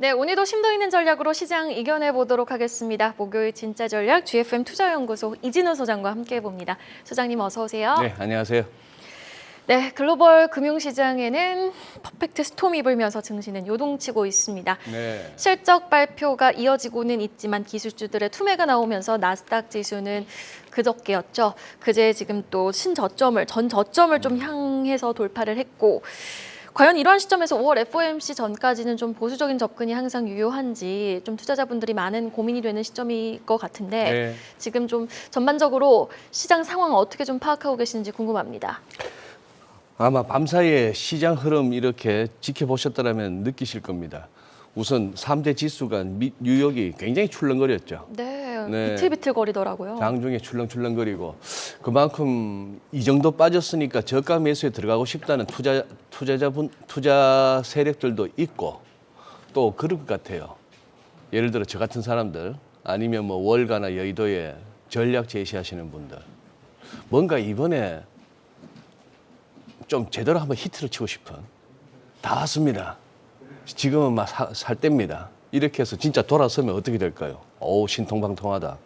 네, 오늘도 심도 있는 전략으로 시장 이겨내 보도록 하겠습니다. 목요일 진짜 전략 GFM 투자연구소 이진우 소장과 함께 봅니다. 소장님 어서 오세요. 네, 안녕하세요. 네, 글로벌 금융시장에는 퍼펙트 스톰이 불면서 증시는 요동치고 있습니다. 네. 실적 발표가 이어지고는 있지만 기술주들의 투매가 나오면서 나스닥 지수는 그저께였죠. 그제 지금 또 신저점을 전 저점을 좀 향해서 돌파를 했고 과연 이러한 시점에서 5월 FOMC 전까지는 좀 보수적인 접근이 항상 유효한지 좀 투자자분들이 많은 고민이 되는 시점일 것 같은데 네. 지금 좀 전반적으로 시장 상황 어떻게 좀 파악하고 계시는지 궁금합니다. 아마 밤사이에 시장 흐름 이렇게 지켜보셨다면 느끼실 겁니다. 우선 3대 지수가 미- 뉴욕이 굉장히 출렁거렸죠. 네, 네. 비틀비틀 거리더라고요. 장중에 출렁출렁거리고 그만큼 이 정도 빠졌으니까 저가 매수에 들어가고 싶다는 투자 투자자분 투자 세력들도 있고 또 그럴 것 같아요. 예를 들어 저 같은 사람들 아니면 뭐 월가나 여의도에 전략 제시하시는 분들 뭔가 이번에 좀 제대로 한번 히트를 치고 싶은 다 왔습니다. 지금은 막 살 때입니다. 이렇게 해서 진짜 돌아서면 어떻게 될까요? 오 신통방통하다.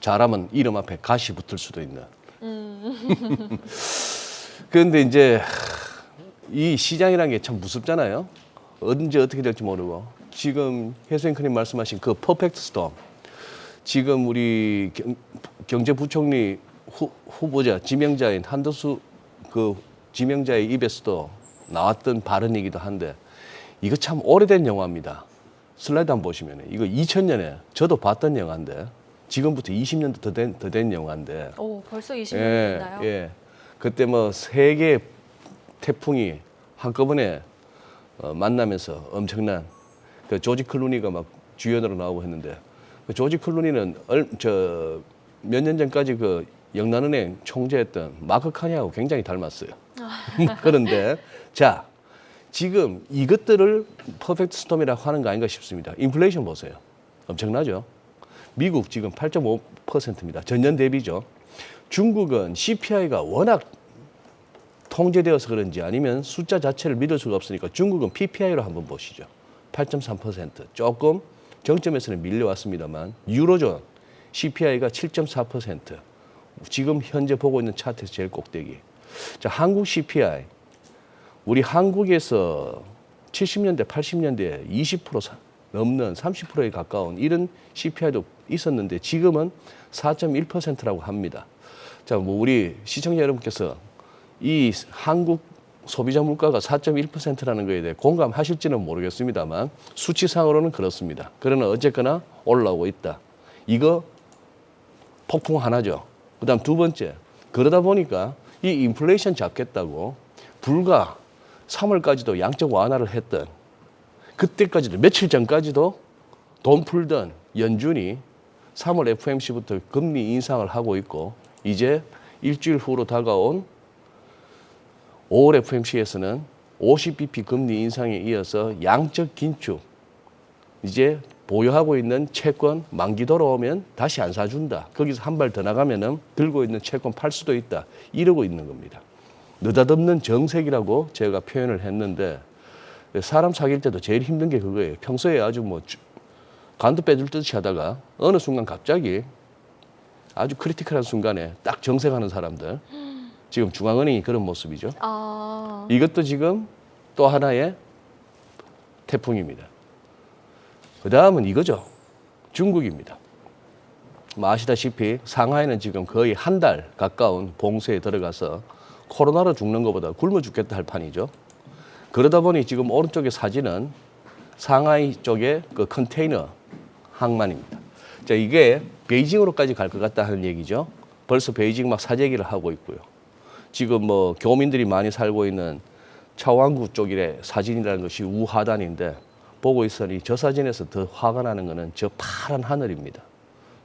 잘하면 이름 앞에 가시 붙을 수도 있는. 그런데 이제 이 시장이라는 게 참 무섭잖아요. 언제 어떻게 될지 모르고 지금 혜수앵커님 말씀하신 그 퍼펙트 스톰 지금 우리 경, 경제부총리 후, 후보자 지명자인 한덕수 그 지명자의 입에서도 나왔던 발언이기도 한데 이거 참 오래된 영화입니다. 슬라이드 한번 보시면 이거 2000년에 저도 봤던 영화인데 지금부터 20년도 더 된 더 된 영화인데 오, 벌써 20년 예, 됐나요? 예. 그때 뭐세 개의 태풍이 한꺼번에 어, 만나면서 엄청난 그 조지 클루니가 막 주연으로 나오고 했는데 그 조지 클루니는 저몇 년 전까지 그 영란은행 총재했던 마크 카니하고 굉장히 닮았어요. 그런데 자 지금 이것들을 퍼펙트 스톰이라고 하는 거 아닌가 싶습니다. 인플레이션 보세요. 엄청나죠? 미국 지금 8.5%입니다. 전년 대비죠. 중국은 CPI가 워낙 통제되어서 그런지 아니면 숫자 자체를 믿을 수가 없으니까 중국은 PPI로 한번 보시죠. 8.3% 조금 정점에서는 밀려왔습니다만 유로존 CPI가 7.4% 지금 현재 보고 있는 차트에서 제일 꼭대기. 자, 한국 CPI 우리 한국에서 70년대, 80년대 20% 사- 넘는 30%에 가까운 이런 CPI도 있었는데 지금은 4.1%라고 합니다. 자, 뭐 우리 시청자 여러분께서 이 한국 소비자 물가가 4.1%라는 거에 대해 공감하실지는 모르겠습니다만 수치상으로는 그렇습니다. 그러나 어쨌거나 올라오고 있다. 이거 폭풍 하나죠. 그다음 두 번째 그러다 보니까 이 인플레이션 잡겠다고 불과 3월까지도 양적 완화를 했던 그때까지도 며칠 전까지도 돈 풀던 연준이 3월 FMC부터 금리 인상을 하고 있고 이제 일주일 후로 다가온 5월 FMC에서는 50bp 금리 인상에 이어서 양적 긴축 이제 보유하고 있는 채권 만기 돌아오면 다시 안 사준다. 거기서 한 발 더 나가면은 들고 있는 채권 팔 수도 있다. 이러고 있는 겁니다. 느닷없는 정색이라고 제가 표현을 했는데 사람 사귈 때도 제일 힘든 게 그거예요. 평소에 아주 뭐 주- 간도 빼줄 듯이 하다가 어느 순간 갑자기 아주 크리티컬한 순간에 딱 정색하는 사람들. 지금 중앙은행이 그런 모습이죠. 아, 이것도 지금 또 하나의 태풍입니다. 그 다음은 이거죠. 중국입니다. 뭐 아시다시피 상하이는 지금 거의 한 달 가까운 봉쇄에 들어가서 코로나로 죽는 것보다 굶어 죽겠다 할 판이죠. 그러다 보니 지금 오른쪽의 사진은 상하이 쪽의 그 컨테이너 항만입니다. 자, 이게 베이징으로까지 갈 것 같다 하는 얘기죠. 벌써 베이징 막 사재기를 하고 있고요. 지금 뭐 교민들이 많이 살고 있는 차왕구 쪽의 사진이라는 것이 우하단인데 보고 있으니 저 사진에서 더 화가 나는 것은 저 파란 하늘입니다.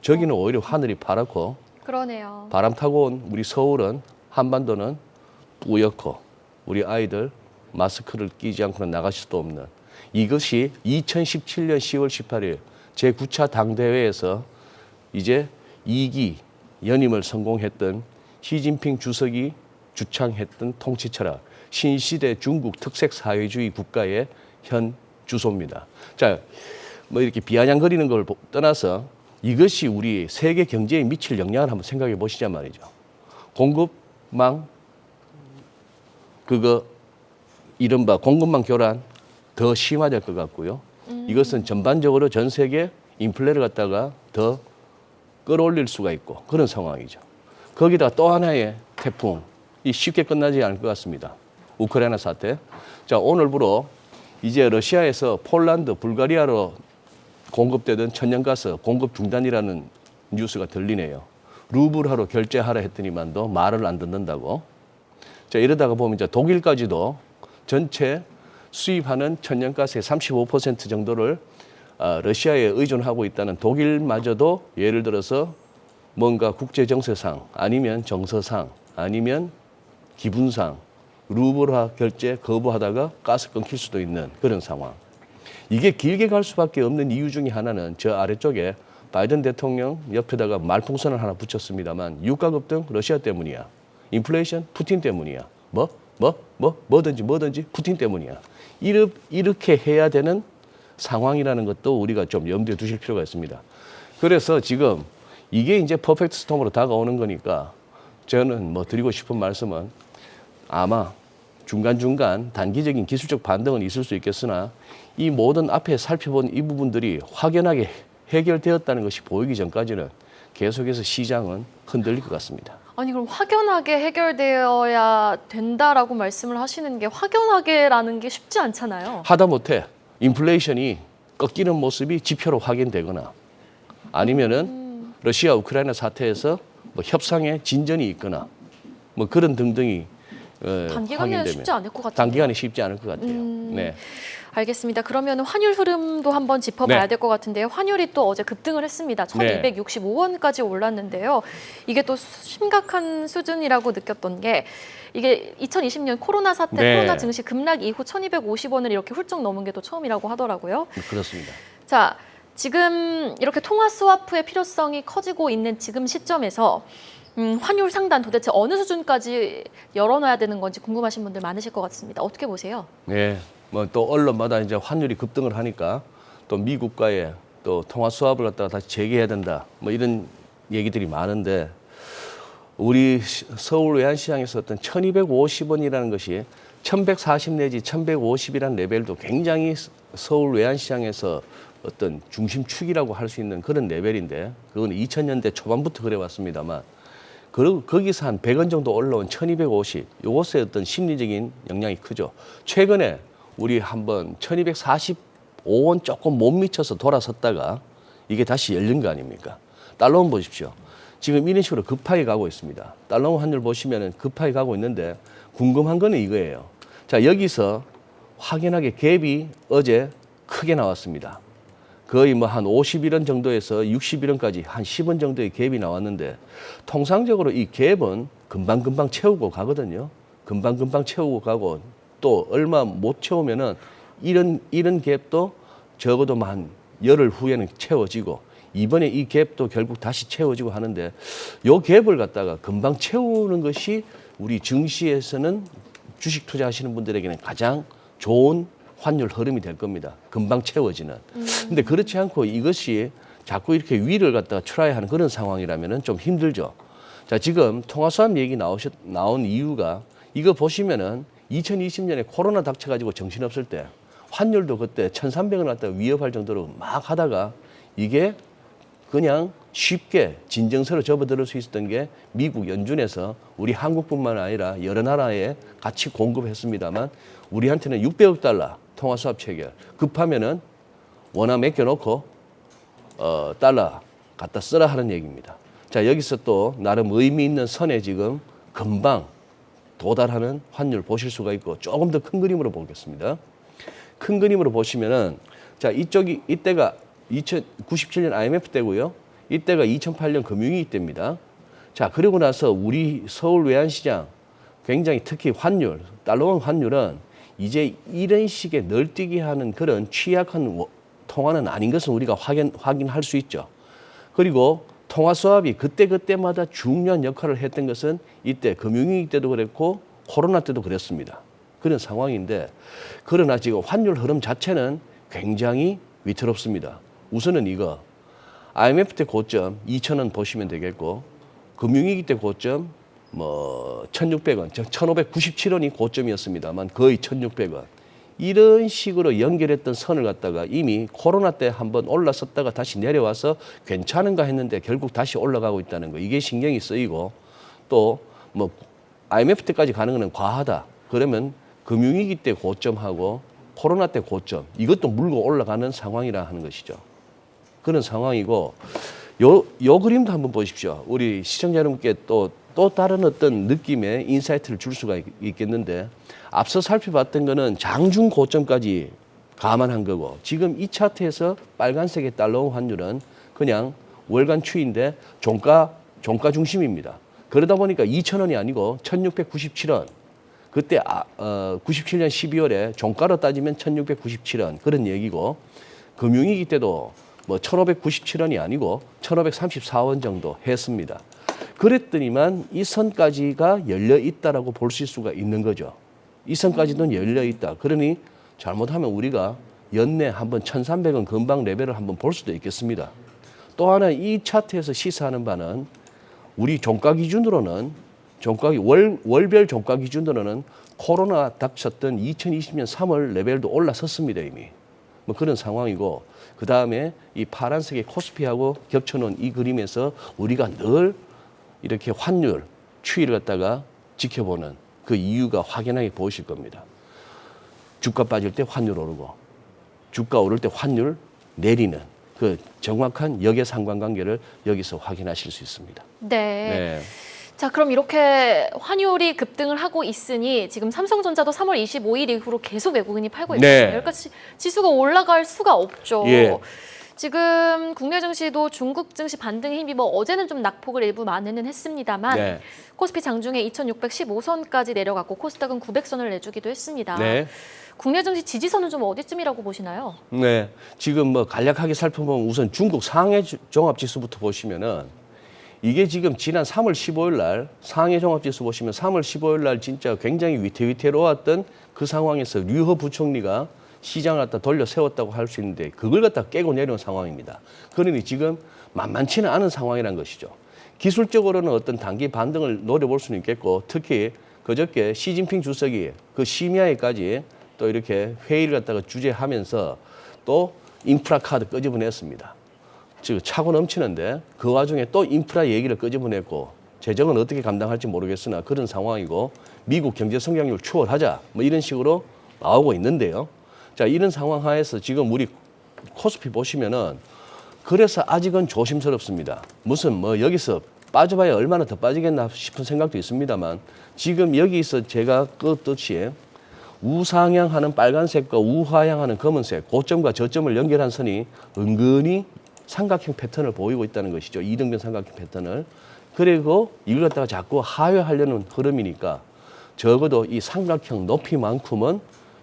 저기는 오히려 하늘이 파랗고 그러네요. 바람 타고 온 우리 서울은 한반도는 뿌옇고 우리 아이들 마스크를 끼지 않고는 나갈 수도 없는 이것이 2017년 10월 18일 제9차 당대회에서 이제 2기 연임을 성공했던 시진핑 주석이 주창했던 통치 철학 신시대 중국 특색 사회주의 국가의 현 주소입니다. 자, 뭐 이렇게 비아냥거리는 걸 보- 떠나서 이것이 우리 세계 경제에 미칠 영향을 한번 생각해 보시자 말이죠. 공급망 그거 이른바 공급망 교란 더 심화될 것 같고요. 이것은 전반적으로 전 세계 인플레를 갖다가 더 끌어올릴 수가 있고 그런 상황이죠. 거기다 또 하나의 태풍 이 쉽게 끝나지 않을 것 같습니다. 우크라이나 사태. 자 오늘부로 이제 러시아에서 폴란드, 불가리아로 공급되던 천연가스 공급 중단이라는 뉴스가 들리네요. 루블화로 결제하라 했더니만도 말을 안 듣는다고. 자 이러다가 보면 이제 독일까지도 전체 수입하는 천연가스의 35% 정도를 아, 러시아에 의존하고 있다는 독일마저도 예를 들어서 뭔가 국제 정세상 아니면 정서상 아니면 기분상 루블화 결제 거부하다가 가스 끊길 수도 있는 그런 상황. 이게 길게 갈 수밖에 없는 이유 중에 하나는 저 아래쪽에 바이든 대통령 옆에다가 말풍선을 하나 붙였습니다만 유가 급 등 러시아 때문이야. 인플레이션 푸틴 때문이야. 뭐? 뭐? 뭐? 뭐든지 뭐든지 푸틴 때문이야. 이르, 이렇게 해야 되는 상황이라는 것도 우리가 좀 염두에 두실 필요가 있습니다. 그래서 지금 이게 이제 퍼펙트 스톰으로 다가오는 거니까 저는 뭐 드리고 싶은 말씀은 아마 중간중간 단기적인 기술적 반등은 있을 수 있겠으나 이 모든 앞에 살펴본 이 부분들이 확연하게 해결되었다는 것이 보이기 전까지는 계속해서 시장은 흔들릴 것 같습니다. 아니 그럼 확연하게 해결되어야 된다라고 말씀을 하시는 게 확연하게라는 게 쉽지 않잖아요. 하다못해 인플레이션이 꺾이는 모습이 지표로 확인되거나 아니면은 러시아 우크라이나 사태에서 뭐 협상에 진전이 있거나 뭐 그런 등등이 어, 단기간에는 확인되면 쉽지 않을 것 같아요. 단기간에 쉽지 않을 것 같아요. 음. 네. 알겠습니다. 그러면 환율 흐름도 한번 짚어봐야 네. 될 것 같은데요. 환율이 또 어제 급등을 했습니다. 네. 1,265원까지 올랐는데요. 이게 또 심각한 수준이라고 느꼈던 게 이게 2020년 코로나 사태, 네. 코로나 증시 급락 이후 1,250원을 이렇게 훌쩍 넘은 게 또 처음이라고 하더라고요. 그렇습니다. 자, 지금 이렇게 통화 스와프의 필요성이 커지고 있는 지금 시점에서 음, 환율 상단 도대체 어느 수준까지 열어놔야 되는 건지 궁금하신 분들 많으실 것 같습니다. 어떻게 보세요? 네. 뭐또 언론마다 이제 환율이 급등을 하니까 또 미국과의 또 통화 수합을 갖다가 다시 재개해야 된다. 뭐 이런 얘기들이 많은데 우리 시- 서울 외환시장에서 어떤 1250원이라는 것이 1140 내지 1150이라는 레벨도 굉장히 서- 서울 외환시장에서 어떤 중심축이라고 할 수 있는 그런 레벨인데 그건 2000년대 초반부터 그래 왔습니다만 그, 거기서 한 100원 정도 올라온 1250, 요것의 어떤 심리적인 영향이 크죠. 최근에 우리 한번 1245원 조금 못 미쳐서 돌아섰다가 이게 다시 열린 거 아닙니까? 달러원 보십시오. 지금 이런 식으로 급하게 가고 있습니다. 달러원 환율 보시면은 급하게 가고 있는데 궁금한 거는 이거예요. 자, 여기서 확연하게 갭이 어제 크게 나왔습니다. 거의 뭐 한 51원 정도에서 61원까지 한 10원 정도의 갭이 나왔는데 통상적으로 이 갭은 금방금방 채우고 가거든요. 금방금방 채우고 가고 또 얼마 못 채우면은 이런 이런 갭도 적어도 뭐한 열흘 후에는 채워지고 이번에 이 갭도 결국 다시 채워지고 하는데 요 갭을 갖다가 금방 채우는 것이 우리 증시에서는 주식 투자하시는 분들에게는 가장 좋은 환율 흐름이 될 겁니다. 금방 채워지는. 근데 그렇지 않고 이것이 자꾸 이렇게 위를 갖다가 트라이하는 그런 상황이라면은 좀 힘들죠. 자, 지금 통화수합 얘기 나오셨, 나온 이유가 이거 보시면은 2020년에 코로나 닥쳐가지고 정신없을 때 환율도 그때 1,300원 갖다 위협할 정도로 막 하다가 이게 그냥 쉽게 진정서로 접어들을 수 있었던 게 미국 연준에서 우리 한국뿐만 아니라 여러 나라에 같이 공급했습니다만 우리한테는 600억 달러 통화 수합 체결 급하면은 원화 맡겨놓고 어, 달러 갖다 쓰라 하는 얘기입니다. 자 여기서 또 나름 의미 있는 선에 지금 금방 도달하는 환율 보실 수가 있고 조금 더 큰 그림으로 보겠습니다. 큰 그림으로 보시면은 자 이쪽이 이때가 2097년 IMF 때고요. 이때가 2008년 금융위기 때입니다. 자 그리고 나서 우리 서울 외환시장 굉장히 특히 환율 달러원 환율은 이제 이런 식의 널뛰기 하는 그런 취약한 워- 통화는 아닌 것은 우리가 확인 확인할 수 있죠. 그리고 통화 수합이 그때 그때마다 중요한 역할을 했던 것은 이때 금융위기 때도 그랬고 코로나 때도 그랬습니다. 그런 상황인데 그러나 지금 환율 흐름 자체는 굉장히 위태롭습니다. 우선은 이거 IMF 때 고점 2,000원 보시면 되겠고 금융위기 때 고점 뭐 1,600원, 1,597원이 고점이었습니다만 거의 1,600원. 이런 식으로 연결했던 선을 갖다가 이미 코로나 때 한번 올랐었다가 다시 내려와서 괜찮은가 했는데 결국 다시 올라가고 있다는 거. 이게 신경이 쓰이고 또 뭐 IMF 때까지 가는 거는 과하다. 그러면 금융위기 때 고점하고 코로나 때 고점 이것도 물고 올라가는 상황이라 하는 것이죠. 그런 상황이고 요, 요 그림도 한번 보십시오. 우리 시청자 여러분께 또, 또 다른 어떤 느낌의 인사이트를 줄 수가 있, 있겠는데 앞서 살펴봤던 거는 장중 고점까지 감안한 거고 지금 이 차트에서 빨간색의 달러 환율은 그냥 월간 추인데 종가 종가 중심입니다. 그러다 보니까 2,000원이 아니고 1,697원. 그때 아, 어, 97년 12월에 종가로 따지면 1,697원 그런 얘기고 금융위기 때도 뭐 1,597원이 아니고 1,534원 정도 했습니다. 그랬더니만 이 선까지가 열려 있다라고 볼 수가 있는 거죠. 이 선까지도 열려 있다. 그러니 잘못하면 우리가 연내 한번 1,300원 근방 레벨을 한번 볼 수도 있겠습니다. 또 하나 이 차트에서 시사하는 바는 우리 종가 기준으로는 종가 월 월별 종가 기준으로는 코로나 닥쳤던 2020년 3월 레벨도 올라섰습니다 이미 뭐 그런 상황이고 그 다음에 이 파란색의 코스피하고 겹쳐놓은 이 그림에서 우리가 늘 이렇게 환율 추이를 갖다가 지켜보는 그 이유가 확연하게 보이실 겁니다. 주가 빠질 때 환율 오르고 주가 오를 때 환율 내리는 그 정확한 역의 상관관계를 여기서 확인하실 수 있습니다. 네. 네. 자, 그럼 이렇게 환율이 급등을 하고 있으니 지금 삼성전자도 3월 25일 이후로 계속 외국인이 팔고 네. 있거든요. 그러니까 지- 지수가 올라갈 수가 없죠. 예. 지금 국내 증시도 중국 증시 반등에 힘입어 어제는 좀 낙폭을 일부 만회는 했습니다만 네. 코스피 장중에 2,615선까지 내려갔고 코스닥은 900선을 내주기도 했습니다. 네. 국내 증시 지지선은 좀 어디쯤이라고 보시나요? 네. 지금 뭐 간략하게 살펴보면 우선 중국 상해 주- 종합지수부터 보시면은 이게 지금 지난 3월 15일 날 상해 종합지수 보시면 3월 15일 날 진짜 굉장히 위태위태로웠던 그 상황에서 류허 부총리가 시장을 갖다 돌려 세웠다고 할 수 있는데 그걸 갖다 깨고 내려온 상황입니다. 그러니 지금 만만치는 않은 상황이란 것이죠. 기술적으로는 어떤 단기 반등을 노려볼 수는 있겠고 특히 그저께 시진핑 주석이 그 심야에까지 또 이렇게 회의를 갖다가 주재하면서 또 인프라 카드 끄집어냈습니다. 지금 차고 넘치는데 그 와중에 또 인프라 얘기를 끄집어냈고 재정은 어떻게 감당할지 모르겠으나 그런 상황이고 미국 경제 성장률 추월하자 뭐 이런 식으로 나오고 있는데요. 자 이런 상황 하에서 지금 우리 코스피 보시면은 그래서 아직은 조심스럽습니다. 무슨 뭐 여기서 빠져봐야 얼마나 더 빠지겠나 싶은 생각도 있습니다만 지금 여기서 제가 끄듯이 우상향하는 빨간색과 우하향하는 검은색 고점과 저점을 연결한 선이 은근히 삼각형 패턴을 보이고 있다는 것이죠. 이등변 삼각형 패턴을. 그리고 이걸 갖다가 자꾸 하회하려는 흐름이니까 적어도 이 삼각형 높이만큼은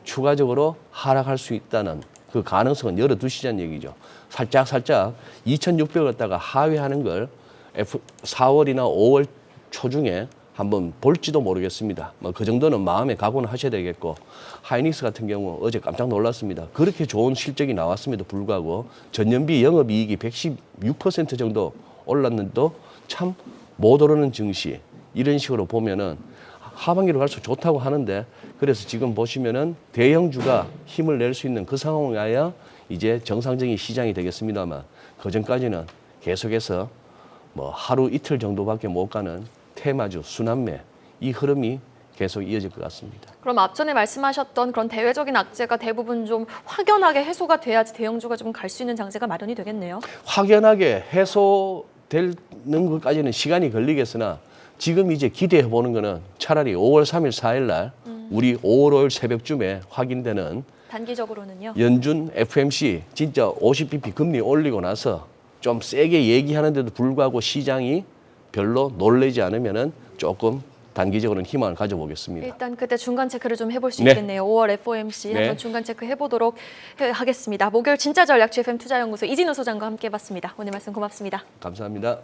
추가적으로 하락할 수 있다는 그 가능성은 열어두시자는 얘기죠. 살짝 살짝 2,600을 갖다가 하회하는 걸 F 4월이나 5월 초중에 한번 볼지도 모르겠습니다. 뭐 그 정도는 마음에 각오는 하셔야 되겠고 하이닉스 같은 경우 어제 깜짝 놀랐습니다. 그렇게 좋은 실적이 나왔음에도 불구하고 전년비 영업이익이 116% 정도 올랐는데도 참 못 오르는 증시 이런 식으로 보면은 하반기로 갈수록 좋다고 하는데 그래서 지금 보시면은 대형주가 힘을 낼 수 있는 그 상황이 와야 이제 정상적인 시장이 되겠습니다만 그 전까지는 계속해서 뭐 하루 이틀 정도밖에 못 가는 테마주 순환매 이 흐름이 계속 이어질 것 같습니다. 그럼 앞전에 말씀하셨던 그런 대외적인 악재가 대부분 좀 확연하게 해소가 돼야지 대형주가 좀 갈 수 있는 장세가 마련이 되겠네요. 확연하게 해소되는 것까지는 시간이 걸리겠으나 지금 이제 기대해 보는 거는 차라리 5월 3일 4일 날 우리 5월 5일 새벽쯤에 확인되는 단기적으로는요. 연준 FMC 진짜 50bp 금리 올리고 나서 좀 세게 얘기하는데도 불구하고 시장이 별로 놀라지 않으면은 조금 단기적으로는 희망을 가져보겠습니다. 일단 그때 중간 체크를 좀 해볼 수 네. 있겠네요. 5월 FOMC 네. 한번 중간 체크 해보도록 해- 하겠습니다. 목요일 진짜 전략 GFM 투자연구소 이진우 소장과 함께해봤습니다. 오늘 말씀 고맙습니다. 감사합니다.